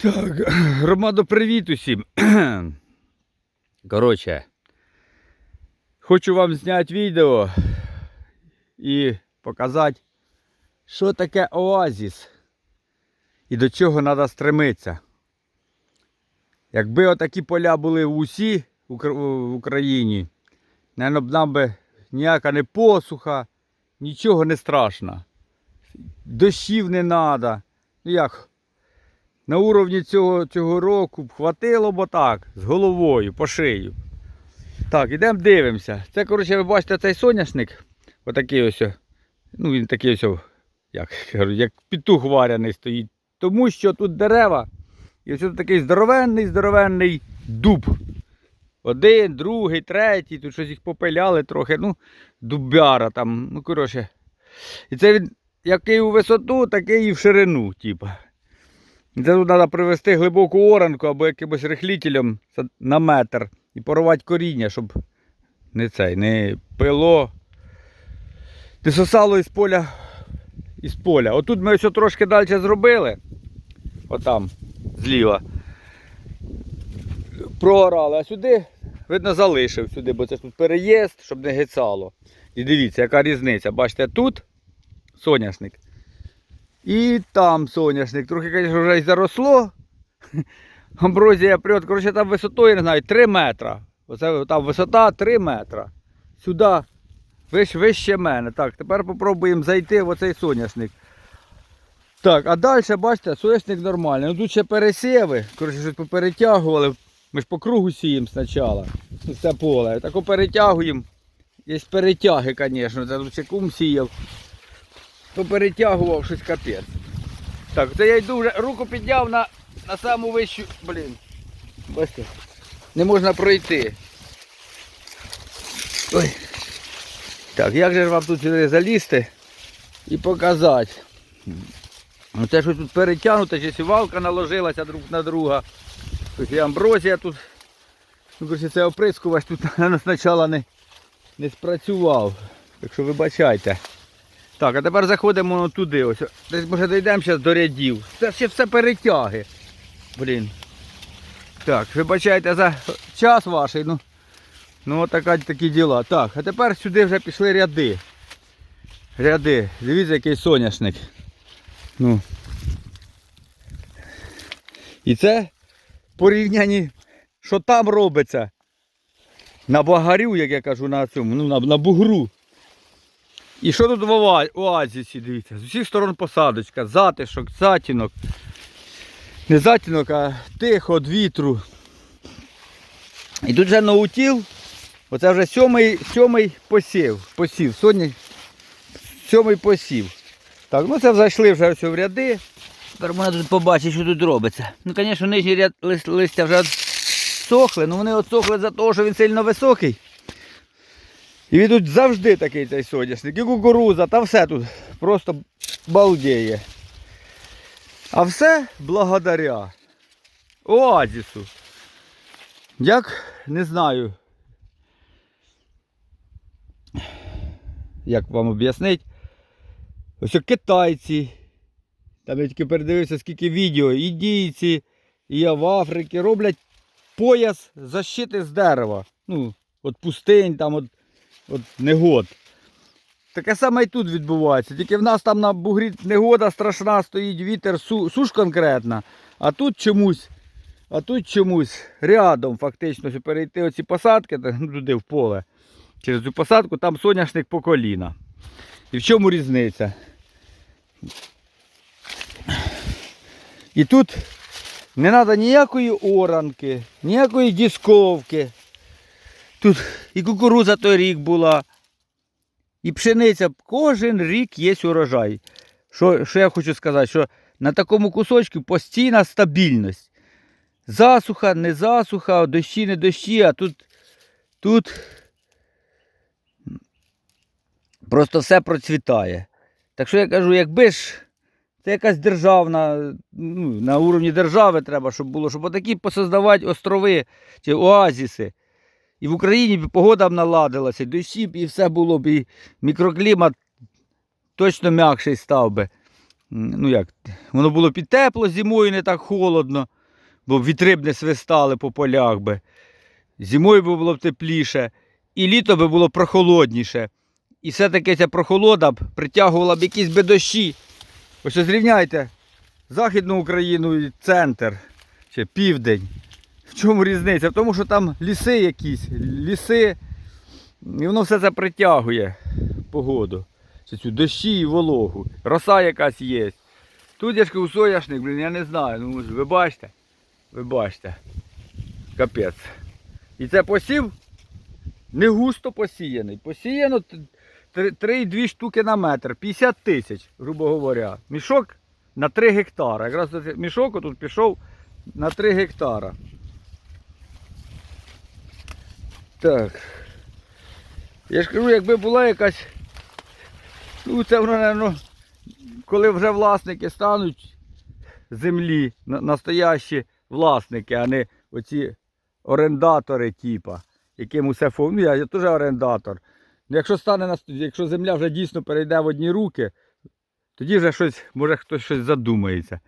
Так, громадо, привіт усім. Коротше, хочу вам зняти відео і показати, що таке оазіс і до чого треба стремитися. Якби отакі поля були усі в Україні, наверно, б нам би ніяка не посуха, нічого не страшно. Дощів не треба. Ну як, на уровні цього, цього року б хватило б так, з головою, по шию. Так, ідемо дивимося. Це, коротше, ви бачите цей соняшник. Отакий ось. Ну, він такий ось, як, як петух варяний стоїть. Тому що тут дерева. І ось тут такий здоровенний, здоровенний дуб. Один, другий, третій, тут щось їх попиляли трохи, ну, дубяра там, ну, коротше. І це він який у висоту, такий і в ширину, типа. Це тут треба привезти глибоку оранку або якимось рихлітелем на метр і порвати коріння, щоб не цей, не пило, не сосало із поля. Із поля. Отут ми ось трошки далі зробили. Отам, зліва. Проорали, а сюди, видно, залишив сюди, бо це ж тут переїзд, щоб не гицало. І дивіться, яка різниця. Бачите, тут соняшник. І там соняшник. Трохи, звісно, вже й заросло. Амброзія прет. Коротше, там висотою, не знаю, 3 метра. Оце там висота 3 метра. Сюди виш, вище мене. Так, тепер попробуємо зайти в оцей соняшник. Так, а далі, бачите, соняшник нормальний. Ну тут ще пересіви. Коротше, щось поперетягували. Ми ж по кругу сіємо спочатку. Це поле. Так перетягуємо. Є перетяги, звісно. Це кум сіяв. Поперетягував щось капець. Так, це я йду вже руку підняв на, на саму вищу. Блін. Бачите? Не можна пройти. Ой. Так, як же вам тут сюди залізти і показати? Оце щось тут перетягнуто, чи сівалка наложилася друг на друга. Ось і амброзія тут. Ну, коротше, це оприскувач тут спочатку не, не спрацював. Так що вибачайте. Так, а тепер заходимо туди. Ось. Десь може дійдемо зараз до рядів. Це ще все перетяги. Блін. Так, вибачайте за час ваш. Ну, ну от така, такі діла. Так, а тепер сюди вже пішли ряди. Ряди. Дивіться, який соняшник. Ну. І це порівнянні, що там робиться. На багарю, як я кажу, на цьому, ну, на, на бугру. І що тут в оа- оазісі, дивіться, з усіх сторон посадочка, затишок, затінок. Не затінок, а тихо від вітру. І тут вже наутіл, оце вже сьомий, сьомий посів. посів. Сьогодні сьомий посів. Так, ну це зайшли вже в ряди. Тепер можна тут побачити, що тут робиться. Ну, звісно, нижній ряд листя вже сохли, ну вони отсохли за того, що він сильно високий. І тут завжди такий цей соняшник. І кукуруза, та все тут просто балдіє. А все благодаря оазісу. Як не знаю. Як вам об'яснити? Ось китайці. Там я тільки передивився, скільки відео. Індійці, і я в Африці роблять пояс защити з дерева. Ну, от пустинь, там от от негод. Таке саме і тут відбувається. Тільки в нас там на бугрі негода страшна, стоїть вітер, су- суш конкретна. А тут чомусь, а тут чомусь рядом фактично, що перейти оці посадки ну, туди в поле. Через цю посадку там соняшник по коліна. І в чому різниця? І тут не треба ніякої оранки, ніякої дісковки. Тут і кукуруза той рік була, і пшениця. Кожен рік є урожай. Що, що я хочу сказати, що на такому кусочку постійна стабільність. Засуха, не засуха, дощі, не дощі, а тут, тут просто все процвітає. Так що я кажу, якби ж це якась державна, ну, на уровні держави треба, щоб було, щоб отакі посоздавати острови чи оазіси. І в Україні б погода б наладилася, дощі б і все було б, і мікроклімат точно м'якший став би. ну як, воно було під тепло зимою, не так холодно, бо вітри б не свистали по полях би. Зимою би було б тепліше, і літо би було прохолодніше. І все-таки ця прохолода б притягувала б якісь би дощі. Ось зрівняйте Західну Україну і центр чи південь. Чому різниця? В тому, що там ліси якісь, ліси, і воно все це притягує погоду. Цю дощі і вологу. Роса якась є. Тут я ж кажу, соняшник, блін, я не знаю. Ну, ви бачите? Ви бачите. Капець. І це посів не густо посіяний. Посіяно 3-2 штуки на метр, 50 тисяч, грубо говоря. Мішок на 3 гектара. Якраз мішок тут пішов на 3 гектара. Так. Я ж кажу, якби була якась. Ну, це воно, напевно, коли вже власники стануть землі, настоящі власники, а не оці орендатори, типа, яким усе фо... Ну, я, я теж орендатор. Ну, якщо стане якщо земля вже дійсно перейде в одні руки, тоді вже щось, може хтось щось задумається.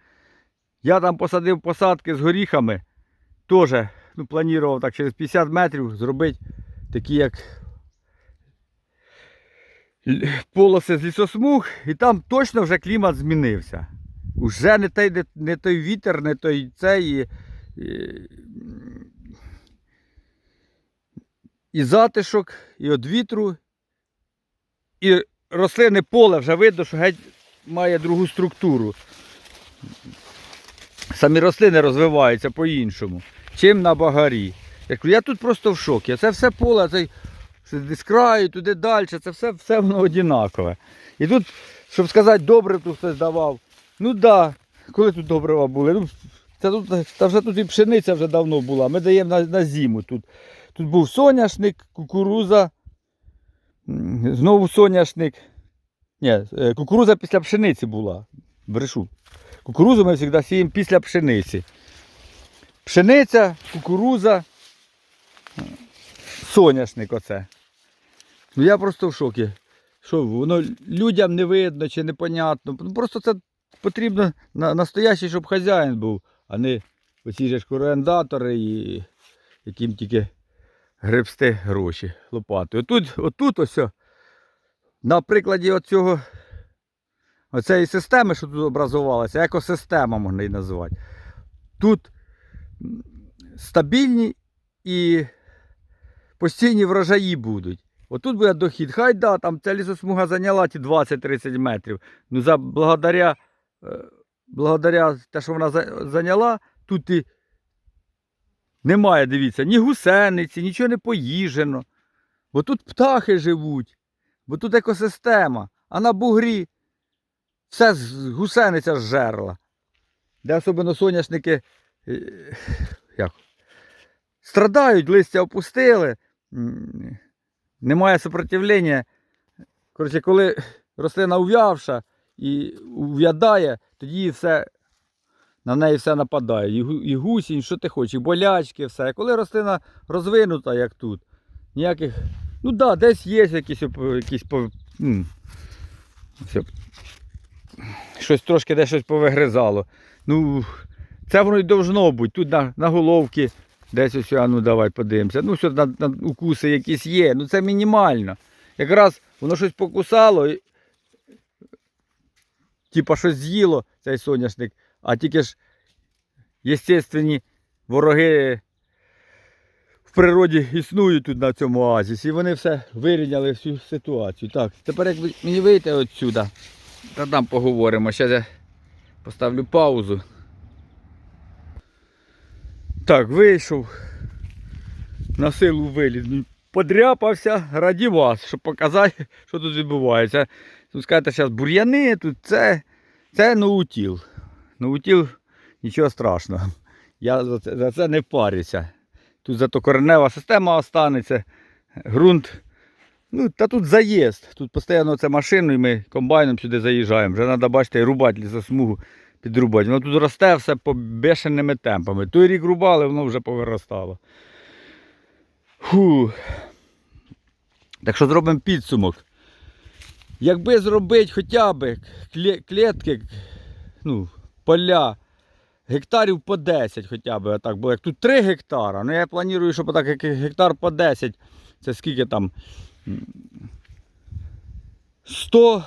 Я там посадив посадки з горіхами, теж ну, планував так через 50 метрів зробити такі як полоси з лісосмуг, і там точно вже клімат змінився. Уже не той, не, той вітер, не той цей. І, і, і затишок, і від вітру, і рослини поле вже видно, що геть має другу структуру. Самі рослини розвиваються по-іншому, чим на багарі. Я, кажу, я тут просто в шокі. Це все поле, цей, з краю, туди далі, це все, все воно однакове. І тут, щоб сказати, добре тут хтось давав. Ну так, да, коли тут добрива були. Ну, це тут, та вже тут і пшениця вже давно була. Ми даємо на, на зиму. Тут, тут був соняшник, кукуруза, знову соняшник. Ні, е, кукуруза після пшениці була. Брешу. Кукурузу ми завжди сіємо після пшениці. Пшениця, кукуруза, соняшник оце. Ну я просто в шокі. Що воно людям не видно чи непонятно. Ну, Просто це потрібно на, настоящий, щоб хазяїн був, а не оці ж орендатори, і, яким тільки гребсти гроші лопатою. Отут, отут ось, на прикладі оцього, оцеї системи, що тут образувалася, екосистема можна її назвати. Тут стабільні і постійні врожаї будуть. Отут буде дохід. Хай да, там ця лісосмуга зайняла ті 20-30 метрів. Ну, за благодаря, е, благодаря те, що вона зайняла, тут і немає, дивіться, ні гусениці, нічого не поїжено. Бо тут птахи живуть, бо тут екосистема, а на бугрі все гусениця зжерла. Де особливо соняшники як, страдають, листя опустили. немає сопротивлення. Коротше, коли рослина ув'явша і ув'ядає, тоді все, на неї все нападає. І, гусінь, що ти хочеш, і болячки, все. Коли рослина розвинута, як тут, ніяких. Ну так, да, десь є якісь, якісь пов- щось трошки де щось повигризало. Ну, це воно й должно бути. Тут на, на головки Десь ось, а ну давай подивимося. Ну, що на, на укуси якісь є, ну це мінімально. Якраз воно щось покусало, і... типа щось з'їло цей соняшник, а тільки ж естественні вороги в природі існують тут на цьому оазісі. І вони все вирівняли всю ситуацію. Так, тепер як мені вийти отсюда, та там поговоримо. Зараз я поставлю паузу. Так, вийшов. На силу виліз. Ну, Подряпався раді вас, щоб показати, що тут відбувається. Тут скажете, зараз бур'яни, тут це, це ноутіл. Ноутіл нічого страшного. Я за це, за це не парюся. Тут зато коренева система останеться, ґрунт. Ну, та тут заїзд. Тут постійно це машиною, ми комбайном сюди заїжджаємо. Вже треба, бачите, рубати лісосмугу підрубати. Воно тут росте все по бешеними темпами. Той рік рубали, воно вже повиростало. Фу. Так що зробимо підсумок. Якби зробити хоча б клітки, ну, поля, гектарів по 10 хоча б отак було. Як тут 3 гектара, ну я планую, щоб отак як гектар по 10, це скільки там? 100 чи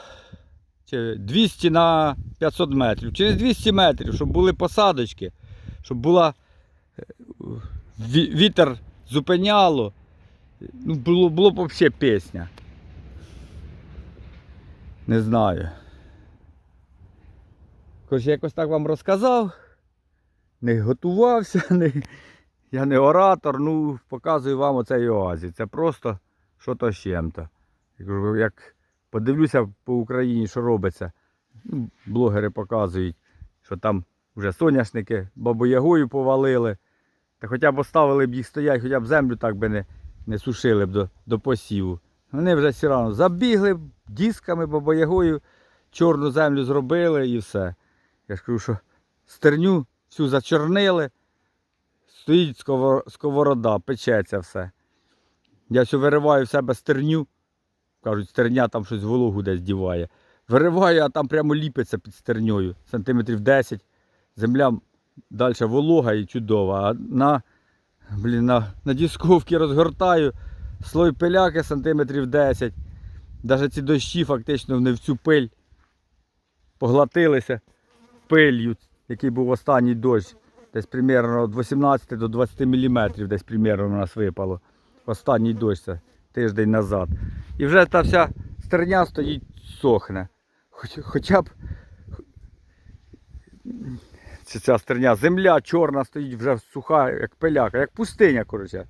200 на 500 метрів. Через 200 метрів, щоб були посадочки, щоб була е, вітер зупиняло. Ну, було, було б взагалі пісня. Не знаю. Коротше, якось так вам розказав. Не готувався, не... я не оратор, ну показую вам оцей оазі. Це просто що-то з чим-то. Як подивлюся по Україні, що робиться. Ну, блогери показують, що там вже соняшники бабоягою повалили. Та хоча б оставили б їх стоять, хоча б землю так би не, не сушили б до, до посіву. Вони вже все одно забігли дисками бабоягою, чорну землю зробили і все. Я ж кажу, що стерню всю зачорнили, стоїть сковорода, печеться все. Я все вириваю в себе стерню. Кажуть, стерня там щось вологу десь діває. Вириваю, а там прямо ліпиться під стерньою, сантиметрів 10. Земля далі волога і чудова. А на, блін, на, на дісковці розгортаю слой пиляки сантиметрів 10. Навіть ці дощі фактично не в цю пиль поглотилися пилью, який був останній дощ. Десь примерно від 18 до 20 мм десь примерно у нас випало. Останній дощ це тиждень назад. І вже та вся стерня стоїть, сохне. Хоч, хоча б ця, стерня, земля чорна стоїть вже суха, як пиляка, як пустиня, коротше.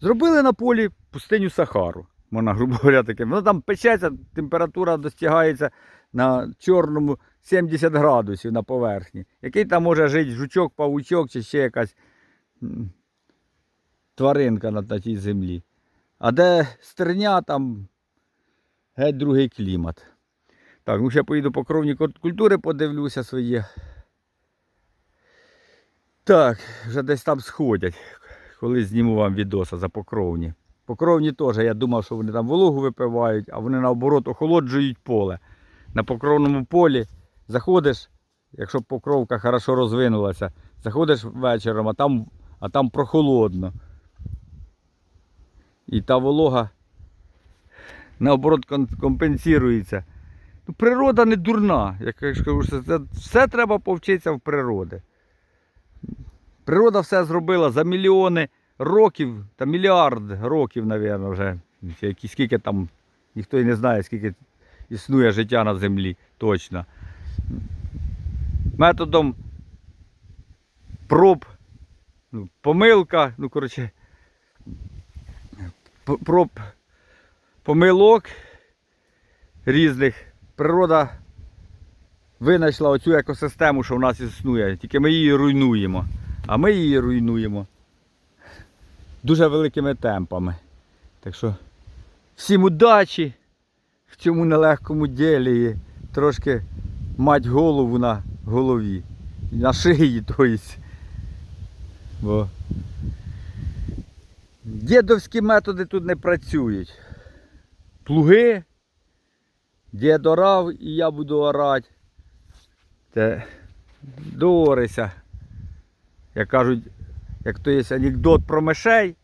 Зробили на полі пустиню Сахару. Можна, грубо говоря, таке. Воно там печеться, температура достигається на чорному 70 градусів на поверхні. Який там може жити жучок, павучок чи ще якась тваринка на тій землі. А де стерня, там геть другий клімат. Так, ну ще поїду по кровні культури, подивлюся свої. Так, вже десь там сходять. Коли зніму вам відоса за покровні. Покровні теж, я думав, що вони там вологу випивають, а вони наоборот охолоджують поле. На покровному полі заходиш, якщо покровка хорошо розвинулася, заходиш вечором, а там, а там прохолодно. І та волога наоборот компенсується. Ну, природа не дурна. Як я кажу, це все треба повчитися в природи. Природа все зробила за мільйони років, та мільярд років, мабуть, вже. Скільки там, ніхто і не знає, скільки існує життя на землі точно. Методом проб, ну, помилка, ну, коротше, п- проб помилок різних. Природа винайшла оцю екосистему, що в нас існує, тільки ми її руйнуємо. А ми її руйнуємо дуже великими темпами. Так що всім удачі в цьому нелегкому ділі. Трошки мать голову на голові. На шиї, тобто. Бо дідовські методи тут не працюють. Плуги, дід орав і я буду орати. Це дорися. Як кажуть, як то є анекдот про мишей,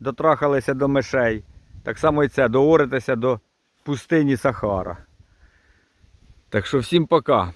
дотрахалися до мишей, так само і це, дооритися до пустині Сахара. Так що всім пока.